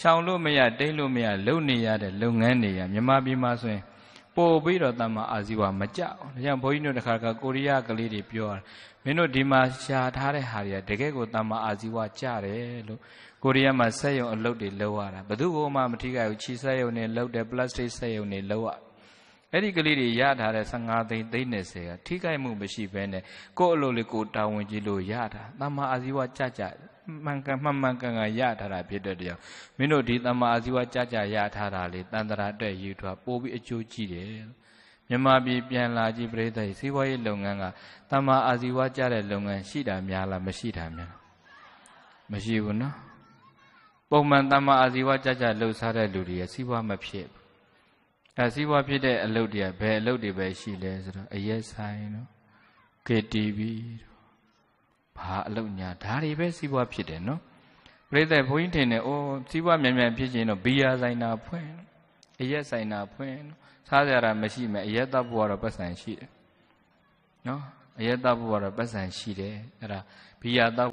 ရှောင်လို့မရတိတ်လို့မရလုံနေရတဲ့လုပ်ငန်းတွေရမြန်မာပြည်မှာဆိုရင်ပို့ပြီးတော့တမ္မာအာဇီဝမကြအောင်ဒါကြောင့်ဘုန်းကြီးတို့တခါတခါကိုရီးယားကလေးတွေပြောတာမင်းတို့ဒီမှာရှာထားတဲ့ဟာတွေကတကယ်ကိုတမ္မာအာဇီဝကြတယ်လို့ကိုရီးယားမှာစက်ရုံအလုပ်တွေလုပ်ရတာဘယ်သူမှမထိခိုက်ဘူးခြိစက်ရုံတွေလုပ်တယ်ပလတ်စတစ်စက်ရုံတွေလုပ်ရ အဲ့ဒီကလေးတွေရထားတဲ့15သိန်းသိန်း30ကထိခိုက်မှုမရှိဘဲနဲ့ကိုယ့်အလုပ်လေးကိုတာဝန်ကြီးလို့ရတာတမ္မာအာဇီဝကြကြမှန်ကန်မှန်မှန်ကန်ကန်ရထားတာဖြစ်တဲ့တရားမင်းတို့ဒီတမ္မာအာဇီဝကြကြရထားတာလေတန်တရာအတွက်ယူထွားပို့ပြီးအကျိုးကြည့်တယ်မြန်မာပြည်ပြန်လာကြည့်ပြိဿစီးပွားရေးလုပ်ငန်းကတမ္မာအာဇီဝကြတဲ့လုပ်ငန်းရှိတာများလားမရှိတာများမရှိဘူးနော်ပုံမှန်တမ္မာအာဇီဝကြကြလှုပ်ရှားတဲ့လူတွေရစီးပွားမဖြစ်ဘူး အဲစီးပွားဖြစ်တဲ့အလုပ်တွေကဘယ်အလုပ်တွေပဲရှိလဲဆိုတော့အရက်ဆိုင်နော် KTV တို့ဘာအလုပ်ညာဒါတွေပဲစီးပွားဖြစ်တယ်နော်ပြိဿဘုန်းကြီးထင်တယ်အိုးစီးပွားမြန်မြန်ဖြစ်ခြင်းတော့ဘီယာဆိုင်နာဖွင့်အရက်ဆိုင်နာဖွင့်စားကြတာမရှိမယ်အရက်တော့ဘုရားတော့ပတ်စံရှိတယ်နော်အရက်တော့ဘုရားတော့ပတ်စံရှိတယ်အဲ့ဒါဘီယာတော့